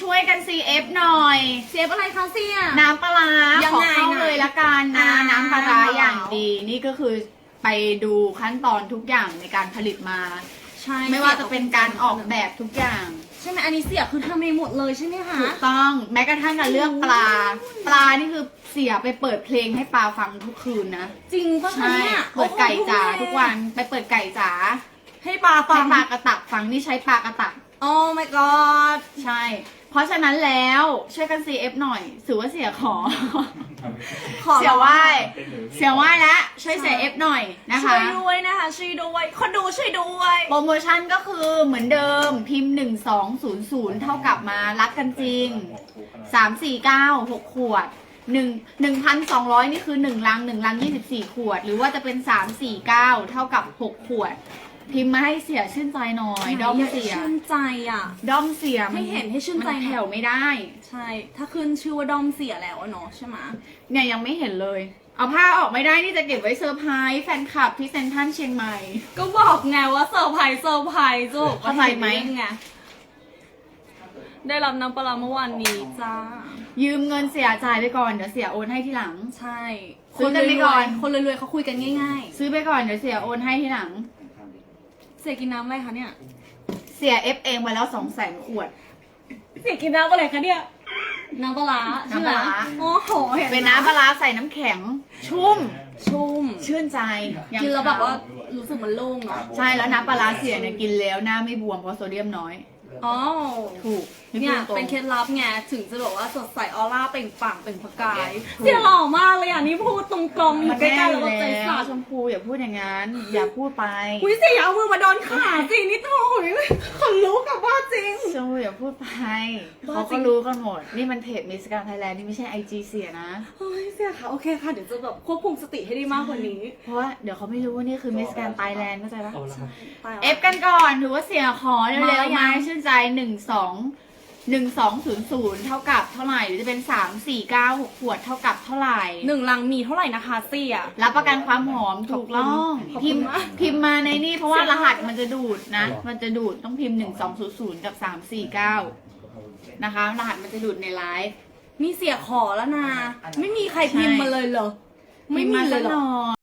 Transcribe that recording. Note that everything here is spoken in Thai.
ช่วยกัน CF หน่อย เซฟอะไรคะเสียน้ำปลาร้ายังขอไงเข้านะเลยละกันนะ อ่า น้ำปลาร้าว้าวอย่างดี นี่ก็คือไปดูขั้นตอนทุกอย่างในการผลิตมา ใช่ไม่ว่าจะเป็นการออกแบบทุกอย่างใช่ไหมอันนี้เสียคือทำเองหมดเลยใช่ไหมคะ ถูกต้องแม้กระทั่งการเลือกปลา ปลานี่คือเสียไปเปิดเพลงให้ปลาฟังทุกคืนนะจริงปะคะใช่เนี่ยเปิดไก่จ๋าโอ้โหทุกวันไปเปิดไก่จ๋าให้ปลาฟัให้งปลากระตักฟังนี่ใช้ปลากระตัก โอ้ my god ใช่ เพราะฉะนั้นแล้วช่วยกัน CF หน่อยถือว่าเสียขอขอเสียไหว้เสียไหว้แล้วช่วยเสีย F หน่อยนะคะช่วยด้วยนะคะ ช่วยด้วย คนดูช่วยด้วย โปรโมชั่นก็คือเหมือนเดิมพิมพ์ 1200 เท่ากับมารักกันจริง 3 4 9 6 ขวด 1 1,200 นี่คือ 1 ลัง 1 ลัง 24 ขวด หรือว่าจะเป็น 3 4 9 เท่ากับ 6 ขวด พิมพ์มาให้เสียชื่นใจหน่อยด้อมเสียชื่นใจอะ ด้อมเสียให้เห็นให้ชื่นใจมัแผ่วไม่ได้ ใช่ ถ้าขึ้นชื่อว่าดอมเสียแล้วอะเนาะใช่ไหมเนี่ยยังไม่เห็นเลย เอาผ้าออกไม่ได้นี่จะเก็บไว้เซอร์ไพรส์แฟนคลับที่เซนทรัลเชียงใหม่ ก็บอกไงว่าเซอร์ไพรส์เซอร์ไพรส์จุกเข้าใจไหมไงได้รับน้ำปลาร้าเมื่อวานนี้จ้า ยืมเงินเสียจ่ายไปก่อนเดี๋ยวเสียโอนให้ทีหลัง ใช่ซื้อกันไปก่อนคนรวยๆเขาคุยกันง่ายซื้อไปก่อนเดี๋ยวเสียโอนให้ทีหลังๆ เสียกินน้ำอะไรคะเนี่ย เสียเอฟเองไปแล้วสองแสนขวด เสียกินน้ำอะไรคะเนี่ย น้ำปลาร้าใช่ไหมน้ำปลาร้า โอ้โหห็ไหมเป็นน้ำปลาร้าใส่น้ำแข็ง ชุ่ม ชุ่ม ชื่นใจยามกินแล้วแบบว่าเช้รู้สึกมันโล่งเนาะ ใช่แล้วน้ำปลาร้าเสียเนี่ยกินแล้วหน้าไม่บวมเพราะโซเดียมน้อย อ๋อ ถูกเนี่ยพูดตรง เป็นเคล็ดลับไงถึงจะบอกว่าสดใสออร่าเปล่งปลั่งเปล่งประกายถูกเสียหล่อมากเลยอะนี่พูดตรงๆอยู่ใกล้ๆแล้วก็ใจแล้สั่วนชมพู อย่าพูดอย่างนั้น อย่าพูดไปอุ้ยเสียอย่าเอามือมาโดนขาสินี่โอ้ยขนลุกกับว่าจริง ชมพูอย่าพูดไปบ้าเขาจริก็งรู้กันหมด นี่มันเพจมิสการไทยแลนด์นี่ไม่ใช่ไอจีเสียนะ เฮ้ยเสียค่ะโอเคค่ะเดี๋ยวจะแบบควบคุมสติให้ได้มากกว่านี้เพราะว่าเดี๋ยวเขาไม่รู้ว่านี่คือมิสการไทยแลนด์เข้าใจปะเอาละครับตายละเอฟกันก่อนถือว่าเสียขอเร็มาวๆยัมางให้ชื่นใจหนึ่งสอง หนึ่งสองศูนย์ศูนย์เท่ากับเท่าไหร่ หรือจะเป็นสามสี่เก้าหกขวดเท่ากับเท่าไหร่ หนึ่งลังมีเท่าไหร่นะคะเสียรับประกันความหอมถูกต้องขอบคุณพิมพ์มากพิมพ์มาในนี่เพราะว่ารหัสมันจะดูดนะ มันจะดูดต้องพิมพ์หนึ่งสองศูนย์ศูนย์กับสามสี่เก้านะคะ รหัสมันจะดูดในไลฟ์มีเสียขอแล้วนะ ไม่มีใครพิมพ์มาเลยเหรอ ไม่พิพ์มีมาเลสัยกเหรหอน่อย